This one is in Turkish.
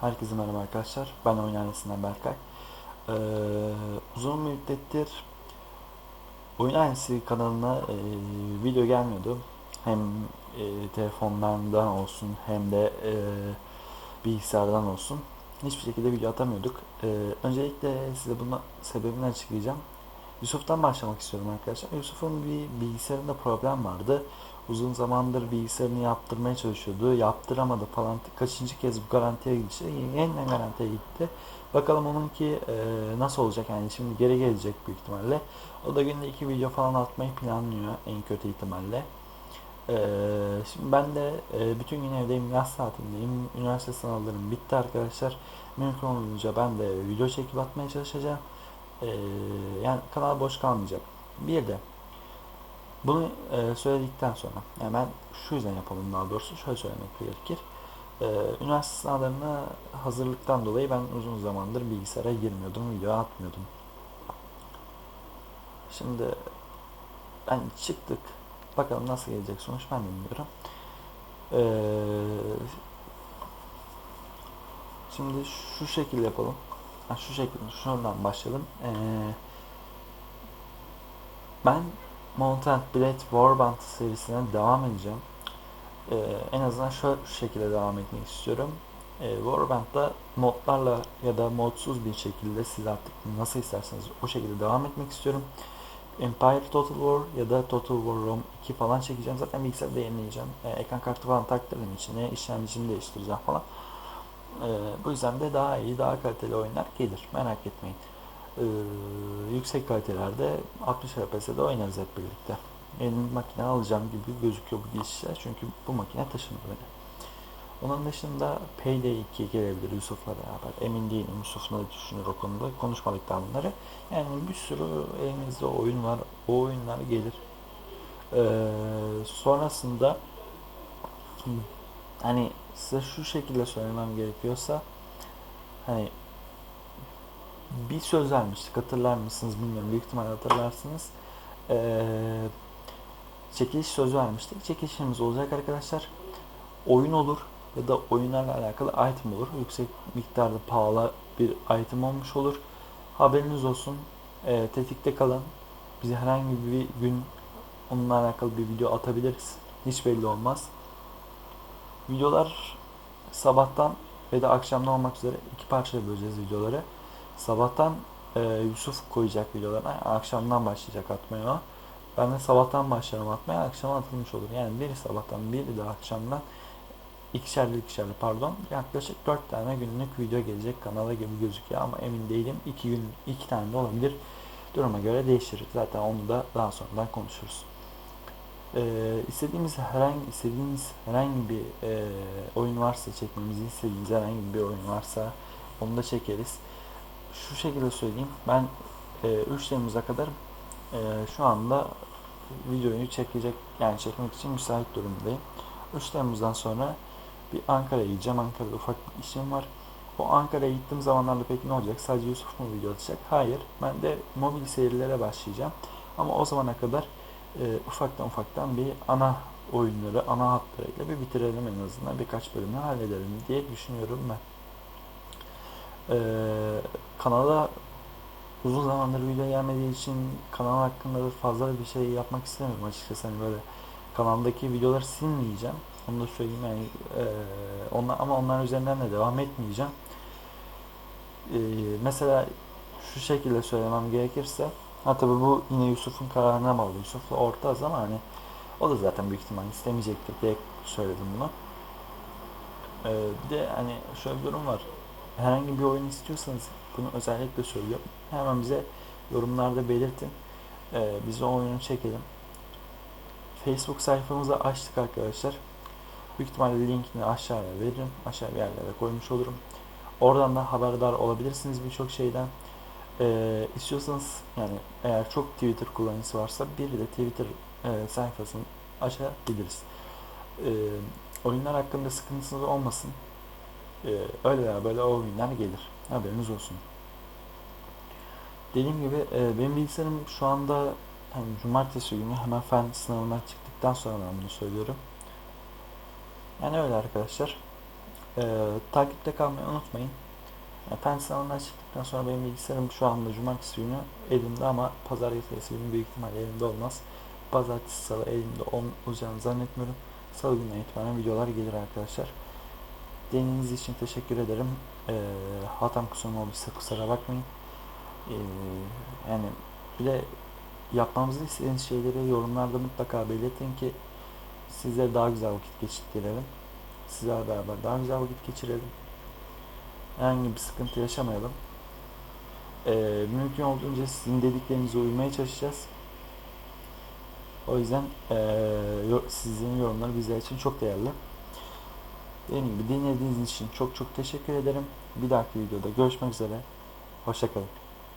Herkese merhaba arkadaşlar. Ben Oyun Berkay. Ee, uzun müddettir Oyun Ailesi kanalına e, video gelmiyordu. Hem e, telefonlardan olsun hem de e, bilgisayardan olsun. Hiçbir şekilde video atamıyorduk. E, öncelikle size bunun sebebini açıklayacağım. Yusuf'tan başlamak istiyorum arkadaşlar. Yusuf'un bir bilgisayarında problem vardı. Uzun zamandır bilgisayarını yaptırmaya çalışıyordu. Yaptıramadı falan. Kaçıncı kez bu garantiye gidişi. Yeniden garantiye gitti. Bakalım onunki e, nasıl olacak yani şimdi geri gelecek büyük ihtimalle. O da günde iki video falan atmayı planlıyor en kötü ihtimalle. E, şimdi ben de e, bütün gün evdeyim, yaz tatilindeyim. Üniversite sınavlarım bitti arkadaşlar. Mümkün olunca ben de video çekip atmaya çalışacağım. E, yani kanal boş kalmayacak. Bir de bunu e, söyledikten sonra, yani ben şu yüzden yapalım daha doğrusu, şöyle söylemek gerekir. E, üniversite sınavlarına hazırlıktan dolayı ben uzun zamandır bilgisayara girmiyordum, video atmıyordum. Şimdi ben çıktık, bakalım nasıl gelecek sonuç ben bilmiyorum. E, şimdi şu şekilde yapalım. Ha, şu şekilde, şuradan başlayalım. E, ben Mountain Blade Warband serisine devam edeceğim. Ee, en azından şu, şekilde devam etmek istiyorum. Ee, Warband'da modlarla ya da modsuz bir şekilde siz artık nasıl isterseniz o şekilde devam etmek istiyorum. Empire Total War ya da Total War Rome 2 falan çekeceğim. Zaten bilgisayarda yenileyeceğim. Ee, ekran kartı falan taktırdım içine. işlemcimi değiştireceğim falan. Ee, bu yüzden de daha iyi, daha kaliteli oyunlar gelir. Merak etmeyin e, yüksek kalitelerde 60 FPS'de oynarız hep birlikte. Benim makine alacağım gibi gözüküyor bu gidişler çünkü bu makine taşındı beni. Onun dışında Payday 2 gelebilir Yusuf'la beraber. Emin değilim Yusuf ne düşünür o konuda. Konuşmadık daha bunları. Yani bir sürü elimizde oyun var. O oyunlar gelir. Ee, sonrasında hani size şu şekilde söylemem gerekiyorsa hani bir söz vermiştik. Hatırlar mısınız bilmiyorum. Büyük ihtimalle hatırlarsınız. Ee, çekiliş sözü vermiştik. Çekilişimiz olacak arkadaşlar. Oyun olur ya da oyunlarla alakalı item olur. Yüksek miktarda pahalı bir item olmuş olur. Haberiniz olsun. Ee, tetikte kalın. Bize herhangi bir gün onunla alakalı bir video atabiliriz. Hiç belli olmaz. Videolar sabahtan ve de akşamdan olmak üzere iki parçaya böleceğiz videoları Sabahtan e, Yusuf koyacak videolarına. Akşamdan başlayacak atmaya. Ben de sabahtan başlarım atmaya. Akşama atılmış olur. Yani biri sabahtan biri de akşamdan ikişerli ikişerli pardon yaklaşık 4 tane günlük video gelecek kanala gibi gözüküyor ama emin değilim. 2 gün 2 tane de olabilir. Duruma göre değişir. Zaten onu da daha sonradan konuşuruz. Ee, istediğimiz herhangi istediğiniz herhangi bir e, oyun varsa çekmemizi istediğiniz herhangi bir oyun varsa onu da çekeriz şu şekilde söyleyeyim. Ben e, 3 Temmuz'a kadar e, şu anda videoyu çekecek yani çekmek için müsait durumdayım. 3 Temmuz'dan sonra bir Ankara'ya gideceğim. Ankara'da ufak bir işim var. O Ankara'ya gittiğim zamanlarda peki ne olacak? Sadece Yusuf mu video atacak? Hayır. Ben de mobil serilere başlayacağım. Ama o zamana kadar e, ufaktan ufaktan bir ana oyunları, ana hatlarıyla bir bitirelim en azından. Birkaç bölümü halledelim diye düşünüyorum ben. Ee, kanala uzun zamandır video gelmediği için kanal hakkında da fazla bir şey yapmak istemiyorum açıkçası. Hani böyle kanaldaki videoları silmeyeceğim. Onu da söyleyeyim. Yani e, onlar, ama onlar üzerinden de devam etmeyeceğim. E, mesela şu şekilde söylemem gerekirse ha tabi bu yine Yusuf'un kararına bağlı. Yusuf'la ortağız ama hani o da zaten büyük ihtimal istemeyecektir diye söyledim bunu. E, bir de hani şöyle bir durum var herhangi bir oyun istiyorsanız bunu özellikle söylüyorum. Hemen bize yorumlarda belirtin. Ee, biz o oyunu çekelim. Facebook sayfamızı açtık arkadaşlar. Büyük ihtimalle linkini aşağıya veririm. Aşağı bir yerlere koymuş olurum. Oradan da haberdar olabilirsiniz birçok şeyden. Ee, istiyorsanız yani eğer çok Twitter kullanıcısı varsa bir de Twitter e, sayfasını açabiliriz. Ee, oyunlar hakkında sıkıntınız olmasın. Ee, öyle ya böyle oyunlar gelir. Haberiniz olsun. Dediğim gibi e, benim bilgisayarım şu anda hani cumartesi günü hemen fen sınavından çıktıktan sonra ben bunu söylüyorum. Yani öyle arkadaşlar. Ee, takipte kalmayı unutmayın. Yani fen sınavından çıktıktan sonra benim bilgisayarım şu anda cumartesi günü elimde ama pazar ertesi günü büyük ihtimalle elimde olmaz. Pazartesi salı elimde olacağını zannetmiyorum. Salı gününe itibaren videolar gelir arkadaşlar. Dinlediğiniz için teşekkür ederim. Ee, hatam kusurum olduysa kusura bakmayın. Ee, yani bir de yapmamızı istediğiniz şeyleri yorumlarda mutlaka belirtin ki sizlere daha güzel vakit geçirelim. Sizlerle beraber daha güzel vakit geçirelim. Herhangi bir sıkıntı yaşamayalım. Ee, mümkün olduğunca sizin dediklerinize uymaya çalışacağız. O yüzden yo- sizin yorumları bizler için çok değerli. Dediğim gibi dinlediğiniz için çok çok teşekkür ederim. Bir dahaki videoda görüşmek üzere. Hoşçakalın.